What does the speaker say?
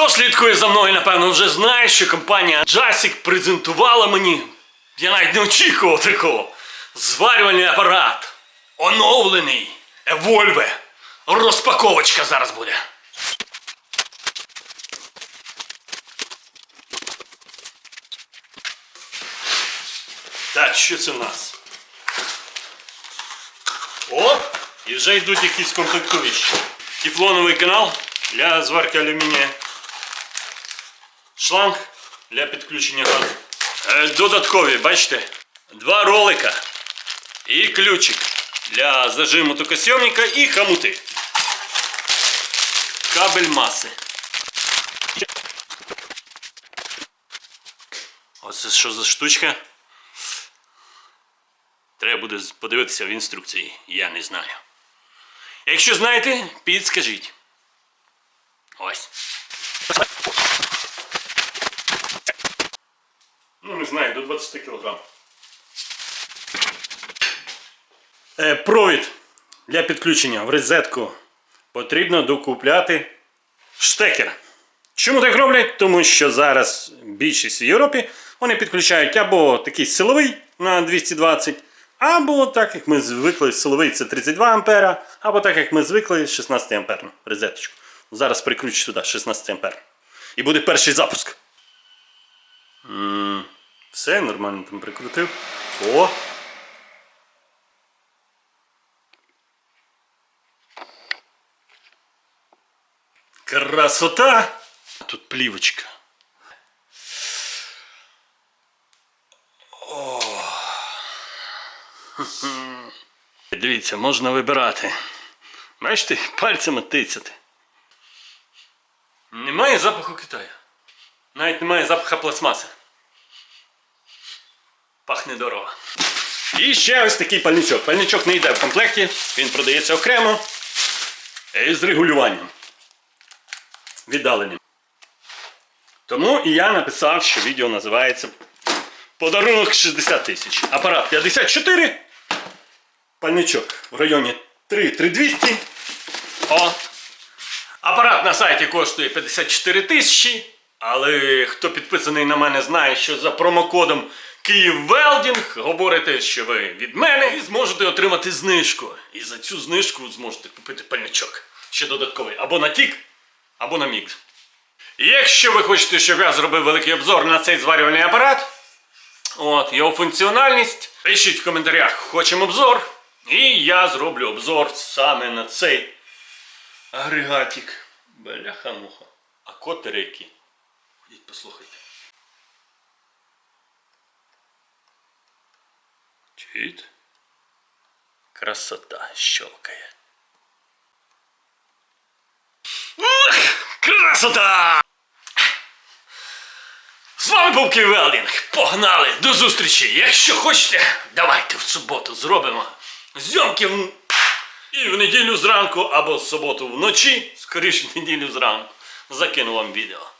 Хто слідкує за мною, напевно, вже знає, що компанія Jasic презентувала мені. Я навіть не очікував такого. Зварювальний апарат. Оновлений. Evolve. Розпаковочка зараз буде. Так, що це в нас? О! І вже йдуть якісь комплектуючі. Тефлоновий канал для зварки алюмінія. Шланг для підключення газу. Е, Додаткові, бачите? Два ролика і ключик для зажиму токосйомника і хомути. Кабель маси. Оце що за штучка? Треба буде подивитися в інструкції. Я не знаю. Якщо знаєте, підскажіть. Ось. Ну, не знаю, до 20 кг. Е, провід для підключення в розетку потрібно докупляти штекер. Чому так роблять? Тому що зараз більшість в Європі вони підключають або такий силовий на 220, або так як ми звикли, силовий це 32 ампера, або так як ми звикли 16 амперну розеточку. Зараз прикручу сюди 16 ампер. І буде перший запуск. Все, нормально там прикрутив. О! Красота! Тут плівочка. О. Дивіться, можна вибирати. Бачите, пальцями тицяти. Немає запаху Китаю. Навіть немає запаха пластмаси. Пахне дорого. І ще ось такий пальничок. Пальничок не йде в комплекті, він продається окремо з регулюванням. Віддаленим. Тому і я написав, що відео називається Подарунок 60 тисяч. Апарат 54. Пальничок в районі 3-3200. О! Апарат на сайті коштує 54 тисячі. Але хто підписаний на мене, знає, що за промокодом Київвелдінг говорите, що ви від мене і зможете отримати знижку. І за цю знижку зможете купити пальничок. Ще додатковий. Або на тік, або на мікс. Якщо ви хочете, щоб я зробив великий обзор на цей зварювальний апарат, от, його функціональність, пишіть в коментарях, хочемо обзор. І я зроблю обзор саме на цей агрегатик. Бляха-муха. А які? Ходіть, послухайте. Чуєте? Красота щелкає. Красота! З вами був Київелдінг. Погнали! До зустрічі! Якщо хочете, давайте в суботу зробимо зйомки в... і в неділю зранку, або в суботу вночі, скоріше в неділю зранку. Закину вам відео.